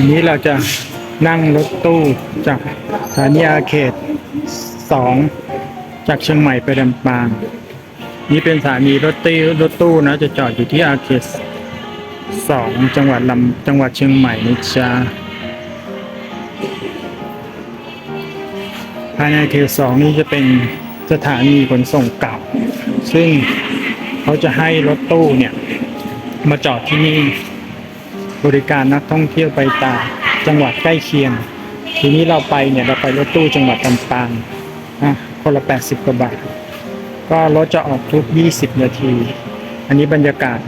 อันนี้เราจะนั่งรถตู้จากสถานีอาเขตสองจากเชียงใหม่ไปลำปาง นี่เป็นสถานีรถตู้รถตู้นะจะจอดอยู่ที่อาเขตสองจังหวัดลำจังหวัดเชียงใหม่นะจ๊ะภายในเขตสองนี่จะเป็นสถานีขนส่งเก่า ซึ่งเขาจะให้รถตู้เนี่ย มาจอดที่นี่ บริการนักท่องเที่ยวไปต่ามจังหวัดใกล้เคียง ทีนี้เราไปเนี่ยเราไปรถตู้จังหวัดลำปางนะคนละ 80 กว่าบาท ก็รถจะออกทุก 20 นาที อันนี้บรรยากาศ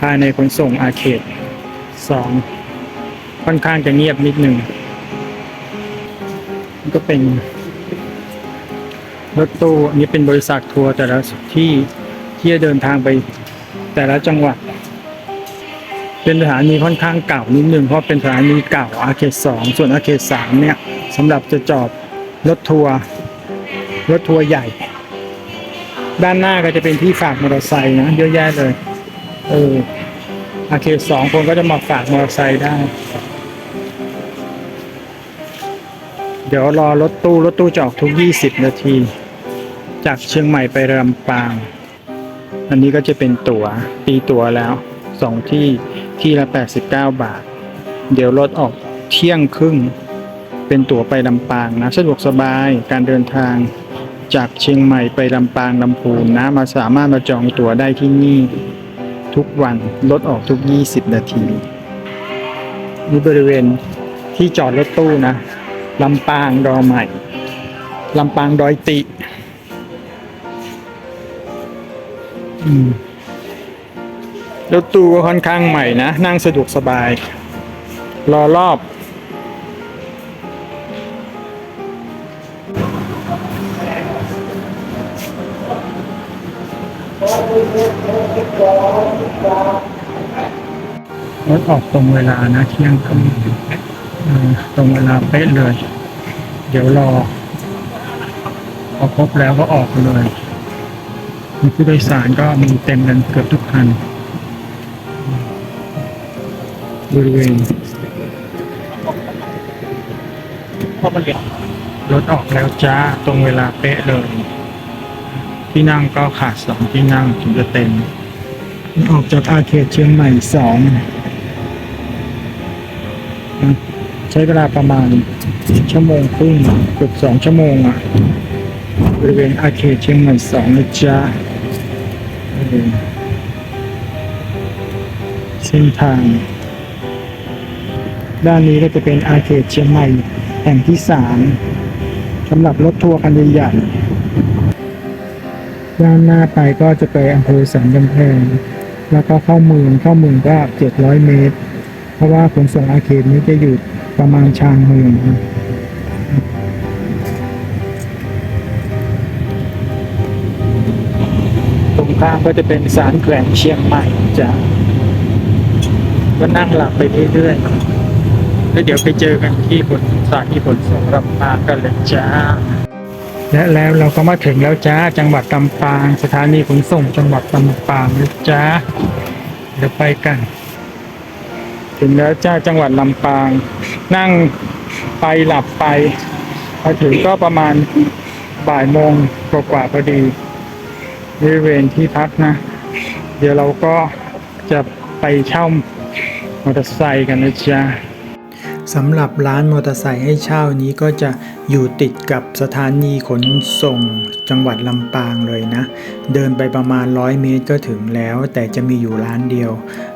ภายในขนส่งอาเขต 2 ค่อนข้างจะเงียบนิดหนึ่งนก็เป็นรถตู้อันนี้เป็นบริษัททัวร์แต่ละที่ที่จะเดินทางไปแต่ละจังหวัด เป็นสถานีค่อนข้างเก่านิดนึงเพราะเป็นสถานีเก่าอาเขตสองส่วนอาเขตสามเนี่ยสำหรับจะจอดรถทัวร์รถทัวร์ใหญ่ ด้านหน้าก็จะเป็นที่ฝากมอเตอร์ไซค์นะเยอะแยะเลยเอออาเขตสองคนก็จะมาฝากมอเตอร์ไซค์ได้ เดี๋ยวรอรถตู้รถตู้จออกทุก 20 นาที จากเชียงใหม่ไปลำปาง อันนี้ก็จะเป็นตั๋วตีตั๋วแล้วสองที่ ที่ละ 89 บาท เดี๋ยวรถออกเที่ยงครึ่ง เป็นตั๋วไปลำปางนะ สะดวกสบายการเดินทางจากเชียงใหม่ไปลำปางลำพูนนะ มาสามารถมาจองตั๋วได้ที่นี่ ทุกวันรถออกทุก 20 นาทีนี่บริเวณที่จอดรถตู้นะลำปางดอใหม่ลำปางดอยติ อืม รถตู้ก็ค่อนข้างใหม่นะ นั่งสะดวกสบาย รอรอบ รถออกตรงเวลานะเที่ยงตรงตรงเวลาเป๊ะเลย เดี๋ยวรอ พอครบแล้วก็ออกเลยมีผู้โดยสารก็มีเต็มกันเกือบทุกคัน บริเวณรถออกแล้วจ้าตรงเวลาเป๊ะเลย ที่นั่งก็ขาดสองที่นั่งถึงจะเต็ม ออกจากอาเขตเชียงใหม่สองใช้เวลาประมาณชั่วโมงครึ่งเกือบสองชั่วโมงอะบริเวณอาเขตเชียงใหม่สองนะจ๊ะเออเส้นทาง ด้านนี้ก็จะเป็นอาเขตเชียงใหม่แห่งที่สามสำหรับรถทัวร์คันใหญ่ๆด้านหน้าไปก็จะไปอำเภอสันกำแพง แล้วก็เข้าเมืองเข้าเมืองก็700 เมตร เพราะว่าขนส่งอาเขตนี้จะอยู่ประมาณชานเมืองตรงข้ามก็จะเป็นสารแขวงเชียงใหม่จ้ะก็นั่งหลับไปเรื่อยๆ แล้วเดี๋ยวไปเจอกันที่บนสถานีขนส่งลำปางกันเลยจ้า และแล้วเราก็มาถึงแล้วจ้าจังหวัดลำปาง สถานีขนส่งจังหวัดลำปางนะจ้าเดี๋ยวไปกัน ถึงแล้วจ้าจังหวัดลำปาง นั่งไปหลับไปมาถึงก็ประมาณบ่ายโมงกว่าๆพอดีบริเวณที่พักนะ เดี๋ยวเราก็จะไปเช่ามอเตอร์ไซค์กันนะจ๊ะ สำหรับร้านมอเตอร์ไซค์ให้เช่านี้ก็จะอยู่ติดกับสถานีขนส่งจังหวัดลำปางเลยนะ เดินไปประมาณ 100 เมตรก็ถึงแล้ว แต่จะมีอยู่ร้านเดียว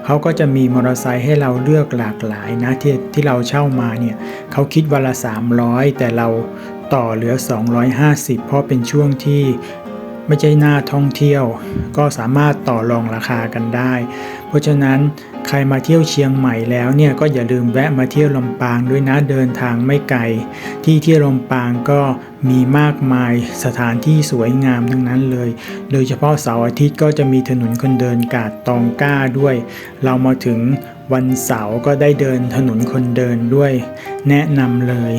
เขาก็จะมีมอเตอร์ไซค์ให้เราเลือกหลากหลายนะที่ที่เราเช่ามาเนี่ยเขาคิดวันละ 300 แต่เราต่อเหลือ 250 เพราะเป็นช่วงที่ ไม่ใช่หน้าท่องเที่ยว ก็สามารถต่อรองราคากันได้ เพราะฉะนั้นใครมาเที่ยวเชียงใหม่แล้วเนี่ยก็อย่าลืมแวะมาเที่ยวลำปางด้วยนะเดินทางไม่ไกล ที่เที่ยวลำปางก็มีมากมายสถานที่สวยงามทั้งนั้นเลย โดยเฉพาะเสาร์อาทิตย์ก็จะมีถนนคนเดินกาดตองก้าด้วย เรามาถึงวันเสาร์ก็ได้เดินถนนคนเดินด้วย แนะนำเลย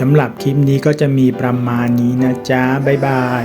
สำหรับคลิปนี้ก็จะมีประมาณนี้นะจ๊ะบ๊ายบาย